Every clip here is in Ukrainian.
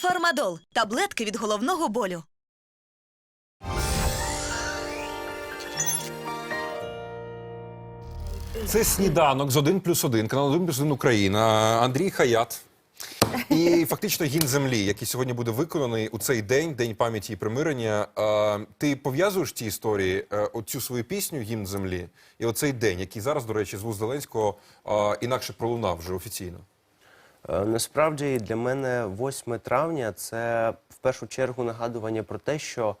Фармадол таблетки від головного болю. Це сніданок з 1 плюс 1, канал 1 плюс 1 Україна. Андрій Хаят. І фактично гімн землі, який сьогодні буде виконаний у цей день, день пам'яті і примирення. Ти пов'язуєш ті історії, е, оцю свою пісню Гімн землі, і оцей день, який зараз, до речі, з вуст Зеленського інакше пролунав вже офіційно. Е, Насправді для мене 8 травня це в першу чергу нагадування про те, що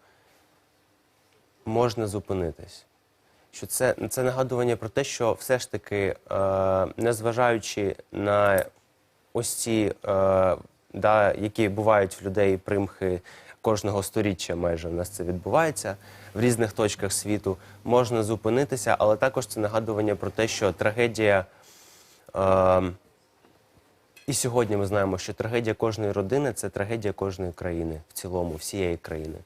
можна зупинитись. Що це, це нагадування про те, що все ж таки, е, незважаючи на ось ці, е, да, які бувають в людей примхи кожного сторіччя, майже в нас це відбувається в різних точках світу, можна зупинитися, але також це нагадування про те, що трагедія. Е, і сьогодні ми знаємо, що трагедія кожної родини це трагедія кожної країни в цілому, всієї країни.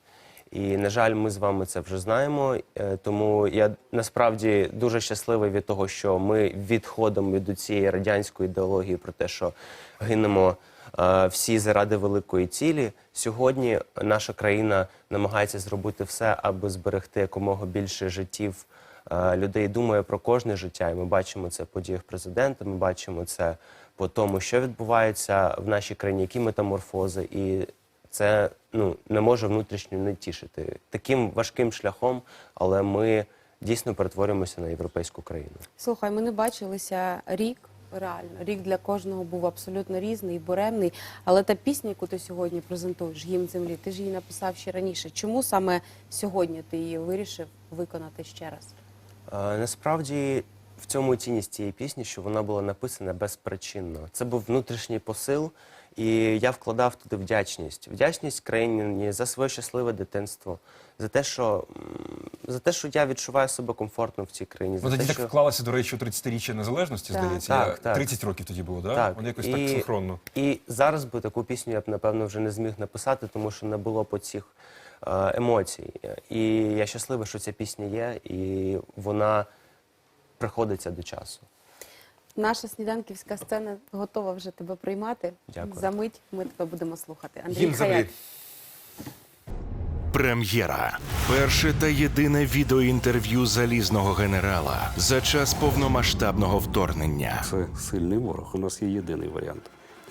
І, на жаль, ми з вами це вже знаємо. Е, Тому я насправді дуже щасливий від того, що ми відходимо від цієї радянської ідеології про те, що гинемо е, всі заради великої цілі. Сьогодні наша країна намагається зробити все, аби зберегти якомога більше життів е, людей. Думає про кожне життя, і ми бачимо це по діях президента. Ми бачимо це по тому, що відбувається в нашій країні, які метаморфози, і це ну не може внутрішньо не тішити таким важким шляхом, але ми дійсно перетворюємося на європейську країну. Слухай, ми не бачилися рік. Реально, рік для кожного був абсолютно різний, буремний. Але та пісня, яку ти сьогодні презентуєш, гімн землі, ти ж її написав ще раніше. Чому саме сьогодні ти її вирішив виконати ще раз? Е, Насправді в цьому цінність цієї пісні, що вона була написана безпричинно. Це був внутрішній посил, і я вкладав туди вдячність. Вдячність країні за своє щасливе дитинство, за те, що за те, що я відчуваю себе комфортно в цій країні. За Ну тоді те, так що... вклалося, до речі, у 30-річчя незалежності, Так. здається. Так, Я- так. 30 років тоді було, да? Так, Воно якось і- так синхронно. І зараз би таку пісню я б напевно вже не зміг написати, тому що не було по цих е, емоцій. І я щасливий, що ця пісня є, і вона приходиться до часу. Наша сніданківська сцена готова вже тебе приймати. Дякую. За мить ми тебе будемо слухати. Андрій землі. Прем'єра. Перше та єдине відеоінтерв'ю залізного генерала за час повномасштабного вторгнення. Це сильний ворог. У нас є єдиний варіант,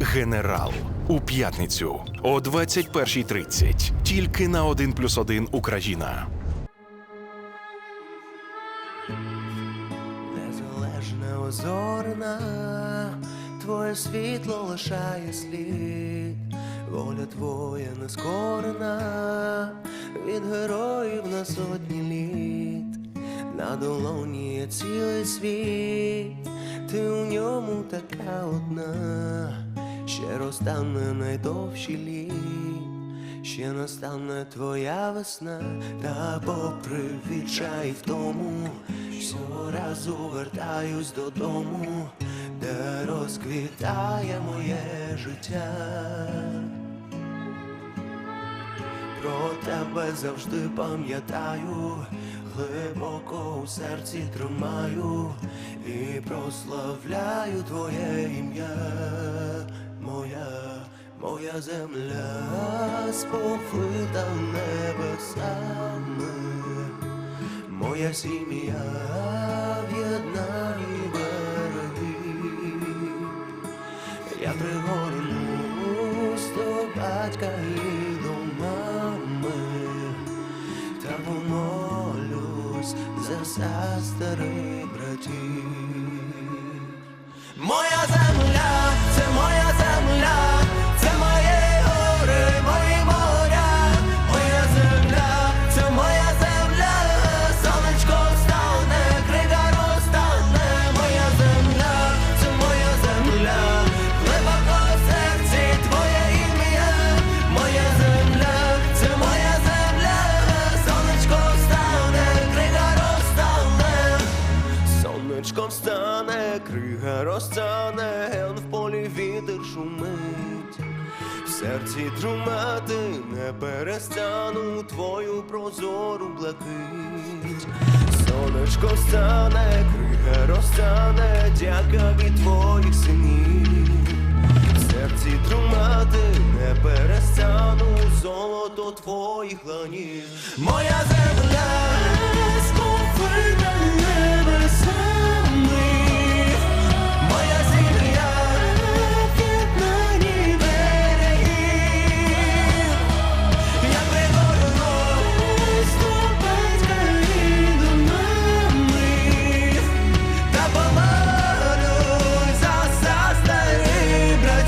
Генерал у п'ятницю о 21.30. Тільки на 1+,1 Україна. Незалежна озорна, твоє світло лишає слід, воля твоя нескорена, від героїв на сотні літ, на долоні цілий світ, ти у ньому така одна, ще розтане найдовші літ. Ще настане твоя весна, та попри відчай в тому, всього разу вертаюсь додому, де розквітає моє життя. Про тебе завжди пам'ятаю, глибоко у серці тримаю і прославляю твоє ім'я, моя земля сповита небесами, моя сім'я в єднанні берегів. Я пригорнусь до батька і до мами, та помолюсь за сестри братів. Розтане, ген в полі вітер шумить. В серці трумати не перестану твою прозору блакить. Сонечко встане, крига розтане, дяка від твоїх синів. Серці трумати не перестану золото твоїх ланів. Моя земля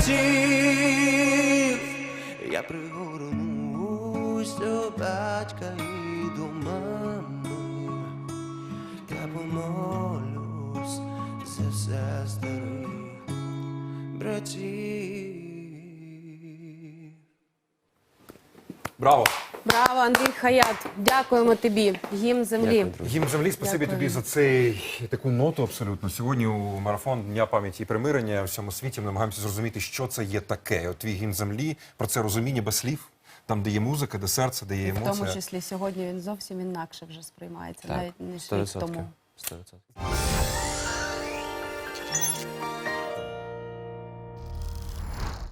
братів. Я пригорнусь до батька і до мами, та помолюсь за все братів. Браво! Браво, Андрій Хаят. Дякуємо тобі. Гімн землі. Дякую. Гімн землі, спасибі Дякую. тобі за цей таку ноту абсолютно. Сьогодні у марафон Дня пам'яті і примирення у всьому світі ми намагаємося зрозуміти, що це є таке. От твій гімн землі, про це розуміння без слів, там, де є музика, де серце, де є І в тому числі сьогодні він зовсім інакше вже сприймається, Так, навіть ніж рік тому. 100%.